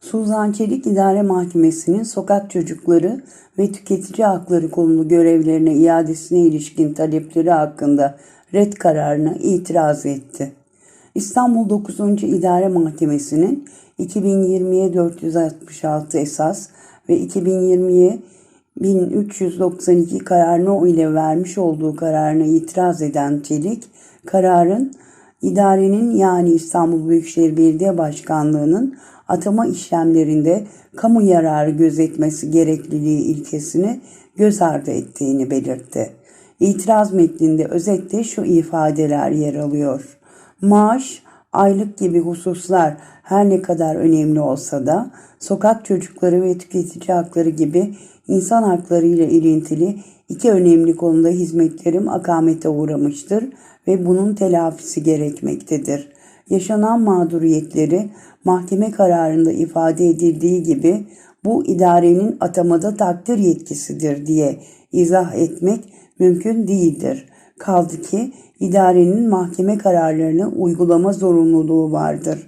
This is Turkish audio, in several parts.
Suzan Çelik İdare Mahkemesi'nin sokak çocukları ve tüketici hakları konulu görevlerine iadesine ilişkin talepleri hakkında red kararına itiraz etti. İstanbul 9. İdare Mahkemesi'nin 2020'ye 466 esas ve 2020'ye 1392 kararını o ile vermiş olduğu kararına itiraz eden Çelik, kararın idarenin yani İstanbul Büyükşehir Belediye Başkanlığı'nın atama işlemlerinde kamu yararı gözetmesi gerekliliği ilkesini göz ardı ettiğini belirtti. İtiraz metninde özetle şu ifadeler yer alıyor. Maaş, aylık gibi hususlar her ne kadar önemli olsa da sokak çocukları ve tüketici hakları gibi insan hakları ile ilintili iki önemli konuda hizmetlerim akamete uğramıştır ve bunun telafisi gerekmektedir. Yaşanan mağduriyetleri mahkeme kararında ifade edildiği gibi bu idarenin atamada takdir yetkisidir diye izah etmek mümkün değildir. Kaldı ki idarenin mahkeme kararlarını uygulama zorunluluğu vardır.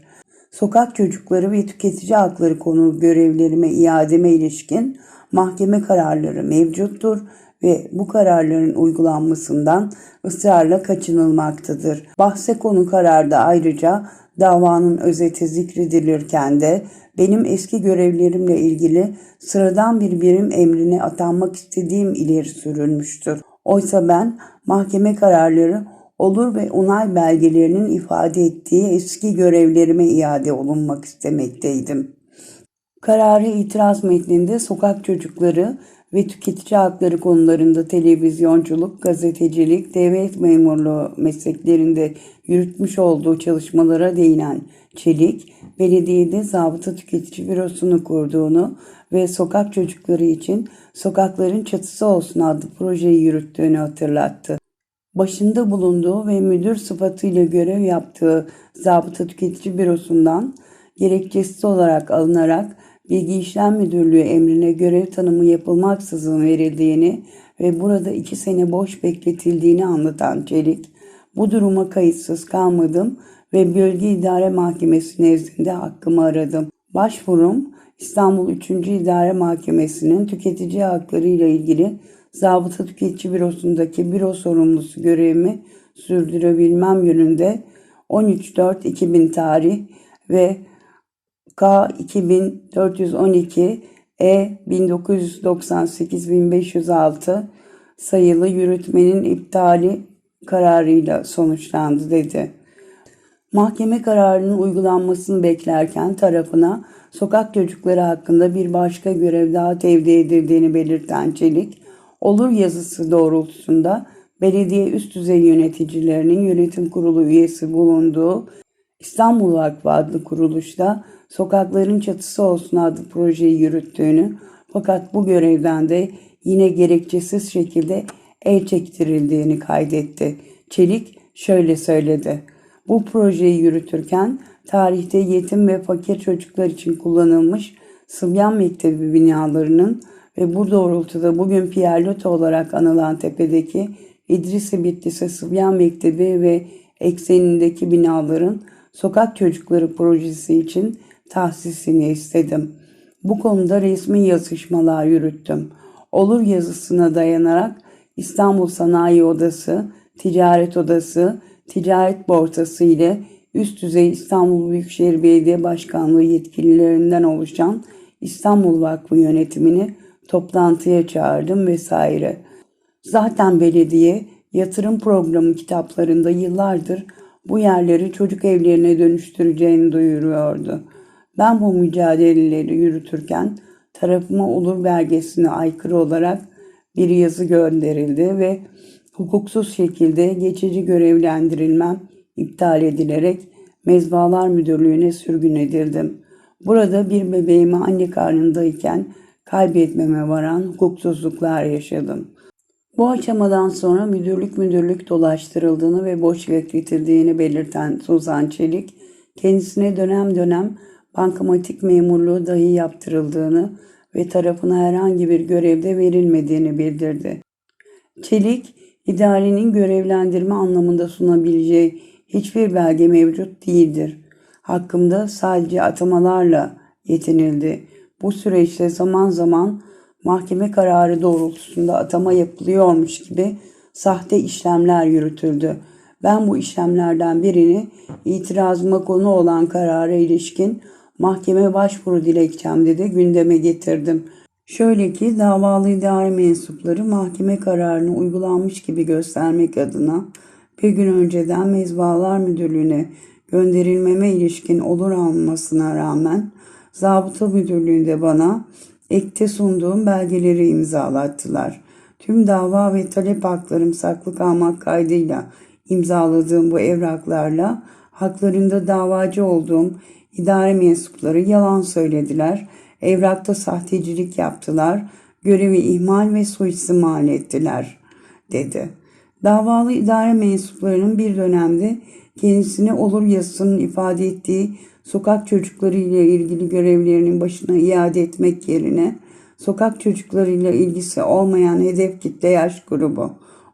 Sokak çocukları ve tüketici hakları konu görevlerime iademe ilişkin mahkeme kararları mevcuttur ve bu kararların uygulanmasından ısrarla kaçınılmaktadır. Bahse konu kararda ayrıca davanın özeti zikredilirken de benim eski görevlerimle ilgili sıradan bir birim emrine atanmak istediğim ileri sürülmüştür. Oysa ben mahkeme kararları olur ve onay belgelerinin ifade ettiği eski görevlerime iade olunmak istemekteydim. Kararı itiraz metninde sokak çocukları ve tüketici hakları konularında televizyonculuk, gazetecilik, devlet memurluğu mesleklerinde yürütmüş olduğu çalışmalara değinen Çelik, belediyede zabıta tüketici bürosunu kurduğunu ve sokak çocukları için Sokakların Çatısı Olsun adlı projeyi yürüttüğünü hatırlattı. Başında bulunduğu ve müdür sıfatıyla görev yaptığı zabıta tüketici bürosundan gerekçesiz olarak alınarak Bilgi İşlem Müdürlüğü emrine görev tanımı yapılmaksızın verildiğini ve burada iki sene boş bekletildiğini anlatan Çelik, bu duruma kayıtsız kalmadım ve Bölge İdare Mahkemesi nezdinde hakkımı aradım. Başvurum İstanbul 3. İdare Mahkemesi'nin tüketici hakları ile ilgili Zabıta Tüketici Bürosu'ndaki büro sorumlusu görevimi sürdürebilmem yönünde 13.4.2000 tarih ve K 2412 E 1998 1506 sayılı yürütmenin iptali kararıyla sonuçlandı dedi. Mahkeme kararının uygulanmasını beklerken tarafına sokak çocukları hakkında bir başka görev daha tevdi edildiğini belirten Çelik, olur yazısı doğrultusunda belediye üst düzey yöneticilerinin yönetim kurulu üyesi bulunduğu İstanbul Vakfı adlı kuruluşta Sokakların Çatısı Olsun adlı projeyi yürüttüğünü fakat bu görevden de yine gerekçesiz şekilde el çektirildiğini kaydetti. Çelik şöyle söyledi. Bu projeyi yürütürken tarihte yetim ve fakir çocuklar için kullanılmış Sıbyan Mektebi binalarının ve bu doğrultuda bugün Pierre olarak anılan tepedeki İdrisi Bitlis'e Sıbyan Mektebi ve eksenindeki binaların sokak çocukları projesi için tahsisini istedim. Bu konuda resmi yazışmalar yürüttüm. Olur yazısına dayanarak İstanbul Sanayi Odası, Ticaret Odası, Ticaret Borsası ile üst düzey İstanbul Büyükşehir Belediye Başkanlığı yetkililerinden oluşan İstanbul Vakfı yönetimini toplantıya çağırdım vesaire. Zaten belediye yatırım programı kitaplarında yıllardır bu yerleri çocuk evlerine dönüştüreceğini duyuruyordu. Ben bu mücadeleleri yürütürken tarafıma olur belgesine aykırı olarak bir yazı gönderildi ve hukuksuz şekilde geçici görevlendirilmem iptal edilerek Mezbalar Müdürlüğü'ne sürgün edildim. Burada bir bebeğimi anne karnındayken kaybetmeme varan hukuksuzluklar yaşadım. Bu aşamadan sonra müdürlük müdürlük dolaştırıldığını ve boş bekletildiğini belirten Suzan Çelik, kendisine dönem dönem bankamatik memurluğu dahi yaptırıldığını ve tarafına herhangi bir görevde verilmediğini bildirdi. Çelik, idarenin görevlendirme anlamında sunabileceği hiçbir belge mevcut değildir. Hakkımda sadece atamalarla yetinildi. Bu süreçte zaman zaman mahkeme kararı doğrultusunda atama yapılıyormuş gibi sahte işlemler yürütüldü. Ben bu işlemlerden birini itirazıma konu olan karara ilişkin mahkeme başvuru dilekçemde de gündeme getirdim. Şöyle ki davalı idare mensupları mahkeme kararını uygulanmış gibi göstermek adına bir gün önceden Mezbahalar Müdürlüğü'ne gönderilmeme ilişkin olur almasına rağmen Zabıta Müdürlüğü'nde bana ekte sunduğum belgeleri imzalattılar. Tüm dava ve talep haklarım saklı kalmak kaydıyla imzaladığım bu evraklarla haklarında davacı olduğum idare mensupları yalan söylediler. Evrakta sahtecilik yaptılar. Görevi ihmal ve suistimal ettiler, dedi. Davalı idare mensuplarının bir dönemde kendisine olur yazısının ifade ettiği sokak çocukları ile ilgili görevlerinin başına iade etmek yerine sokak çocuklarıyla ilgisi olmayan hedef kitle yaş grubu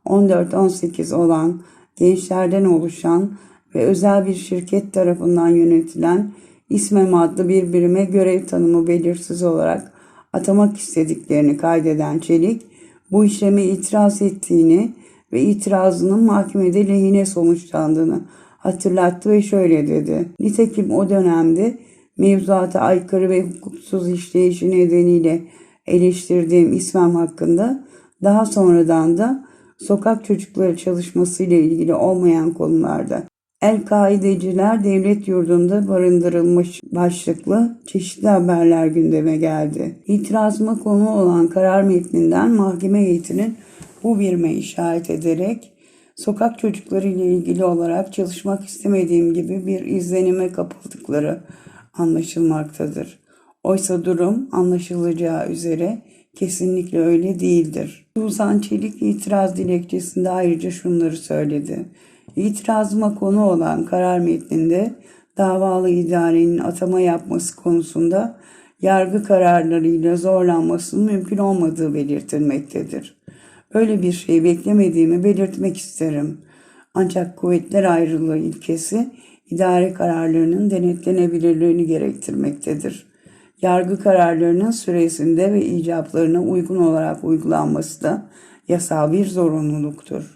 14-18 olan gençlerden oluşan ve özel bir şirket tarafından yönetilen İSMEM adlı bir birime görev tanımı belirsiz olarak atamak istediklerini kaydeden Çelik, bu işleme itiraz ettiğini ve itirazının mahkemede lehine sonuçlandığını hatırlattı ve şöyle dedi. Nitekim o dönemde mevzuata aykırı ve hukuksuz işleyişi nedeniyle eleştirdiğim İslam hakkında daha sonradan da sokak çocukları çalışması ile ilgili olmayan konularda El-Kaideciler devlet yurdunda barındırılmış başlıklı çeşitli haberler gündeme geldi. İtirazıma konu olan karar metninden mahkeme heyetinin bu birime işaret ederek sokak çocukları ile ilgili olarak çalışmak istemediğim gibi bir izlenime kapıldıkları anlaşılmaktadır. Oysa durum anlaşılacağı üzere kesinlikle öyle değildir. Suzan Çelik itiraz dilekçesinde ayrıca şunları söyledi. İtirazıma konu olan karar metninde davalı idarenin atama yapması konusunda yargı kararlarıyla zorlanmasının mümkün olmadığı belirtilmektedir. Böyle bir şey beklemediğimi belirtmek isterim. Ancak kuvvetler ayrılığı ilkesi idare kararlarının denetlenebilirliğini gerektirmektedir. Yargı kararlarının süresinde ve icaplarına uygun olarak uygulanması da yasal bir zorunluluktur.